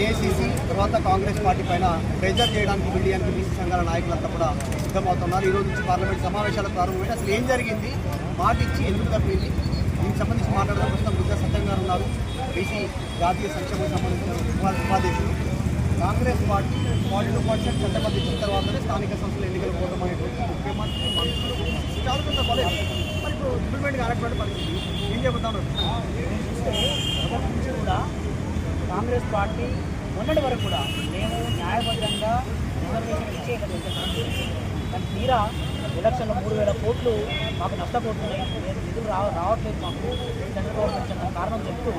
AICC తర్వాత Congress party పైన pressure చేయడానికి బిల్డియానికి బీసీ సంఘాల నాయకులంతా కూడా సిద్ధమవుతున్నారు. ఈ రోజు నుంచి పార్లమెంట్ సమావేశాలు ప్రారంభమైతే అసలు ఏం జరిగింది? మాట ఇచ్చి ఎందుకు తప్పింది? దీనికి సంబంధించి మాట్లాడడం ప్రస్తుతం బుద్ధ సత్యంగా ఉన్నారు. బీసీ జాతీయ సంక్షేమం సంబంధించిన ఉపాధ్యక్షులు Congress party forty two percent చట్టబద్ధ ఇచ్చిన తర్వాతనే స్థానిక సంస్థల ఎన్నికలు పోవడం అనేటువంటి ముఖ్యమంత్రి మంత్రులు చాలా మరి ఇప్పుడు ఇంప్లిమెంట్ కానటువంటి పరిస్థితి. ఏం చెబుతాను చూస్తే కూడా కాంగ్రెస్ పార్టీ మొన్నటి వరకు కూడా మేము న్యాయబద్ధంగా రిజర్వేషన్ ఇచ్చేయగలిగితే కానీ తీరా ఎలక్షన్లో మూడు వేల కోట్లు మాకు నష్టపోతున్నాయి. లేదు నిధులు రావ రావట్లేదు మాకు. సెంట్రల్ గవర్నమెంట్ అన్న కారణం చెప్తూ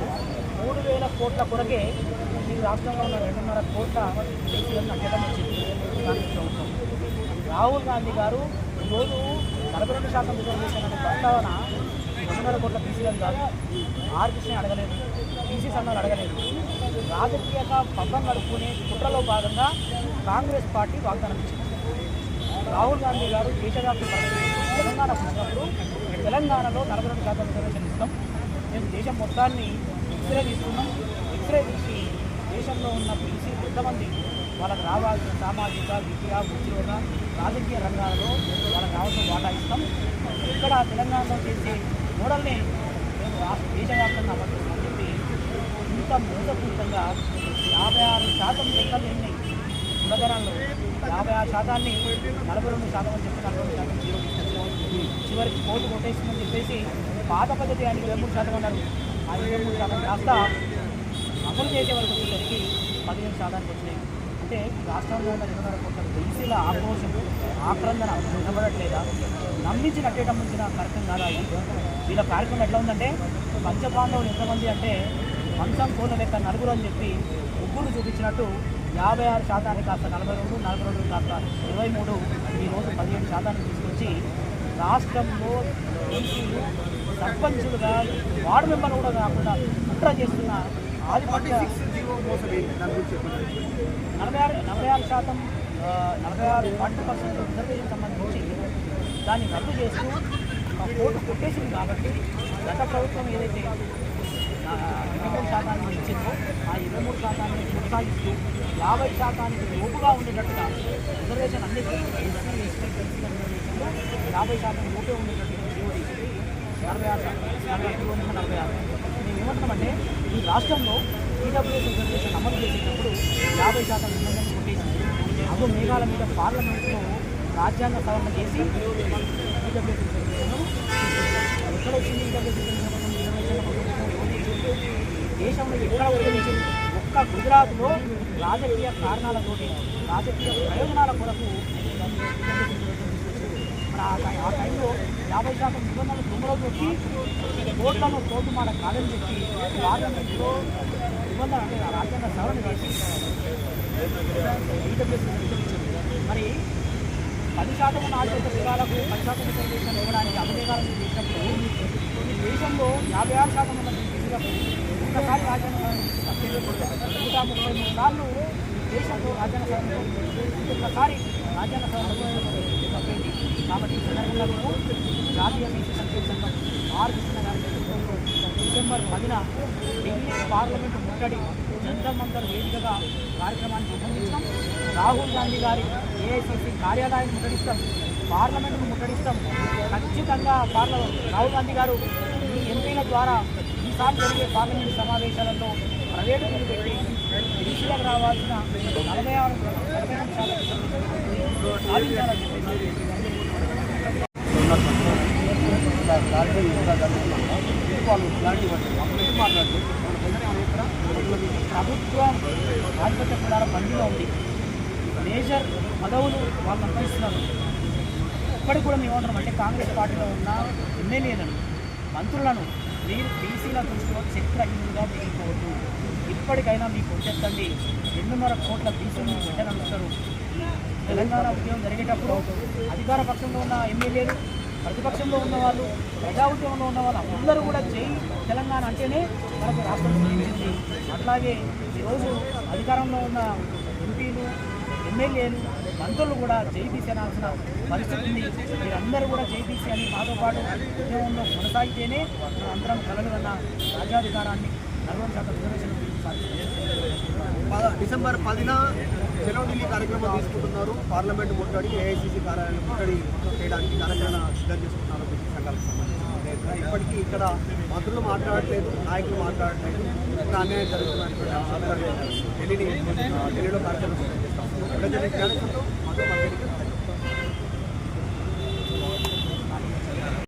మూడు వేల కోట్ల కొరకే ఈ రాష్ట్రంలో ఉన్న రెండున్నర కోట్ల బీసీలను నచ్చడం వచ్చింది కాంగ్రెస్ ప్రభుత్వం రాహుల్ గాంధీ గారు ఈరోజు నలభై రెండు శాతం రిజర్వేషన్ అనే ప్రస్తావన రెండున్నర కోట్ల బీసీలను కాదు ఆర్బీసీని అడగలేదు. బీసీ సంఘాలు అడగలేదు. రాజకీయంగా పబ్బం గడుపుకునే కుట్రలో భాగంగా కాంగ్రెస్ పార్టీ వాగ్దానం ఇచ్చింది రాహుల్ గాంధీ గారు దేశవ్యాప్త తెలంగాణ వచ్చినప్పుడు తెలంగాణలో నలభై రెండు శాతం రిజర్వేషన్ ఇస్తాం మేము దేశం మొత్తాన్ని ఎక్స్రే తీసుకున్నాం. ఎక్స్రే తీసి దేశంలో ఉన్న పిలిసి ఎంతమంది వాళ్ళకి రావాల్సిన సామాజిక విద్య ఉద్యోగ రాజకీయ రంగాలలో వాళ్ళకి రావాల్సిన వాటా ఇస్తాం. ఇక్కడ తెలంగాణలో చేసే మోడల్ని మేము రాష్ట్ర దేశవ్యాప్తంగా అమలు చేస్తామని మోసపూరితంగా యాభై ఆరు శాతం లెక్కలు ఎన్ని కులగణంలో యాభై ఆరు శాతాన్ని నలభై రెండు శాతం అని చెప్పి నలభై శాతం జీరో చివరికి కోర్టు కొట్టేసిందని చెప్పేసి పాత పద్ధతి అని ఇరవై మూడు శాతం అన్నారు. ఆ ఇరవై మూడు శాతం కాస్త అమలు చేసే వరకు వచ్చేసరికి పదిహేను శాతానికి వచ్చినాయి. అంటే రాష్ట్రంలో ఉన్న రెండున్నర కోట్ల బీసీల ఆక్రోషం ఆక్రందన నిలబడట్లేదా నమ్మించి కట్టేయడం ముంచిన కార్యక్రమం కాదా? వీళ్ళ కార్యక్రమం ఎట్లా ఉందంటే పంచపాండవులు ఎంతమంది అంటే మంచం కోళ్ళ లెక్క నలుగురు అని చెప్పి ముగ్గురు చూపించినట్టు యాభై ఆరు శాతానికి కాస్త నలభై రెండు నలభై రెండు కాస్త ఇరవై మూడు ఈరోజు పదిహేను శాతానికి తీసుకొచ్చి రాష్ట్రంలో ఎంపీలు సర్పంచులుగా వార్డు మెంబర్లు కూడా కాకుండా కుట్ర చేస్తున్న ఆధిపత్య నలభై ఆరు నలభై ఆరు శాతం నలభై ఆరు ఫార్టీ పర్సెంట్ రిజర్వేషన్ సంబంధించి దాన్ని రద్దు చేస్తూ కోర్టు కొట్టేసింది కాబట్టి గత ప్రభుత్వం ఏదైతే ఇరవై శాతానికి ఇచ్చిందో ఆ ఇరవై మూడు శాతాన్ని కొనసాగిస్తూ యాభై శాతానికి లోపుగా ఉండేటట్టుగా రిజర్వేషన్ అన్నిటి ఎస్సీ ఎస్టీ ఎస్సీ రిజర్వేషన్లో యాభై శాతం లోపే ఉండేటట్టుగా జీవో నలభై ఆరు శాతం నలభై ఐదు నుంచి నలభై ఆరు మేము ఏమంటున్నామంటే ఈ రాష్ట్రంలో ఈడబ్ల్యూఎస్ రిజర్వేషన్ అమలు చేసేటప్పుడు యాభై శాతం నిబంధన కొట్టేసింది అదో మేఘాల మీద పార్లమెంట్లో రాజ్యాంగ సవరణ చేసి ఈడబ్ల్యూఎస్ రిజర్వేషన్ ఎక్కడ వచ్చింది? ఈడబ్ల్యూఎస్ రిజర్వేషన్ దేశంలో ఎక్కడ ఉపయోగించింది ఒక్క గుజరాత్లో రాజకీయ కారణాలతోటి రాజకీయ ప్రయోజనాల కొరకు మరి ఆ టైంలో యాభై శాతం నిబంధనలు తొమ్మిది వచ్చి కోట్లను కోర్టు మాట కాదని చెప్పి రాజ్యాంగంలో నిబంధన అంటే రాజ్యాంగ సవరణ చేసి మరి పది శాతం నాలుగు ఆర్థిక వర్గాలకు పది శాతం ఇవ్వడానికి అభివేగాలను చేసినప్పుడు దేశంలో యాభై ఆరు శాతం ఉన్న బీసీలకు ఒక్కసారి రాజ్యాంగ సవరణ నూట ముప్పై మూడు సార్లు దేశంలో రాజ్యాంగ సవరణ ఒక్కసారి రాజ్యాంగ సవరణ తప్పేది కాబట్టి ఈ సందర్భంగా మేము జాతీయ బీసీ సంక్షేమ సంఘం ఆరు డిసెంబర్ పదిన ఢిల్లీ పార్లమెంటు ముట్టడి జంతర్ మంతర్ వేదికగా కార్యక్రమాన్ని రూపొందించాం రాహుల్ గాంధీ గారి ఏఐసిసి కార్యాలయాన్ని ముట్టడిస్తాం పార్లమెంటును ముట్టడిస్తాం ఖచ్చితంగా పార్లమెంట్ రాహుల్ గాంధీ గారు ఈ ద్వారా ఈసారి జరిగే పార్లమెంటు సమావేశాలలో ప్రైవేటు బిల్లు పెట్టి బీసీలకు రావాల్సిన నలభై ఆరు నలభై రెండు సాధించాలని వాళ్ళు ఇలాంటి వాళ్ళు మాట్లాడుతూ ప్రభుత్వం ఆధిపత్య కులాల బండిలో ఉంది మేజర్ పదవులు వాళ్ళు అనుభవిస్తున్నారు ఇప్పటికి కూడా మేము అంటే కాంగ్రెస్ పార్టీలో ఉన్న ఎమ్మెల్యేలను మంత్రులను మీరు బీసీల దృష్టిలో చక్రహీనులుగా మిగిలిపోవద్దు. ఇప్పటికైనా మీకు వచ్చేస్తండి. రెండున్నర కోట్ల బీసీలు పెట్టగలుగుతారు తెలంగాణ ఉద్యమం జరిగేటప్పుడు అధికార పక్షంలో ఉన్న ఎమ్మెల్యేలు ప్రతిపక్షంలో ఉన్న వాళ్ళు ప్రజా ఉద్యమంలో ఉన్న వాళ్ళు అందరూ కూడా జై తెలంగాణ అంటేనే మనకు రాష్ట్రం చూపించింది అట్లాగే ఈరోజు అధికారంలో ఉన్న ఎంపీలు ఎమ్మెల్యేలు మంత్రులు కూడా జైబీసీ అనాల్సిన పరిస్థితి ఉంది. మీరందరూ కూడా జైబీసీ అని మాతో పాటు ఉద్యోగంలో కొనసాగితేనే అందరం కలలు అన్న రాజాధికారాన్ని డిసెంబర్ పదిన చెలో ఢిల్లీ కార్యక్రమం తీసుకుంటున్నారు. పార్లమెంట్ ముట్టడి ఏఐసిసి కార్యాలయం ముట్టడి చేయడానికి కార్యక్రమం సిద్ధం చేసుకుంటున్నారు బీసీ సంఘాలకు సంబంధించి. ఇప్పటికీ ఇక్కడ మంత్రులు మాట్లాడట్లేదు నాయకులు మాట్లాడట్లేదు. ఇక్కడ అన్యాయం జరుగుతున్నటువంటి కూడా ఢిల్లీని ఢిల్లీలో కార్యక్రమం సిద్ధం చేస్తాం ఇక్కడ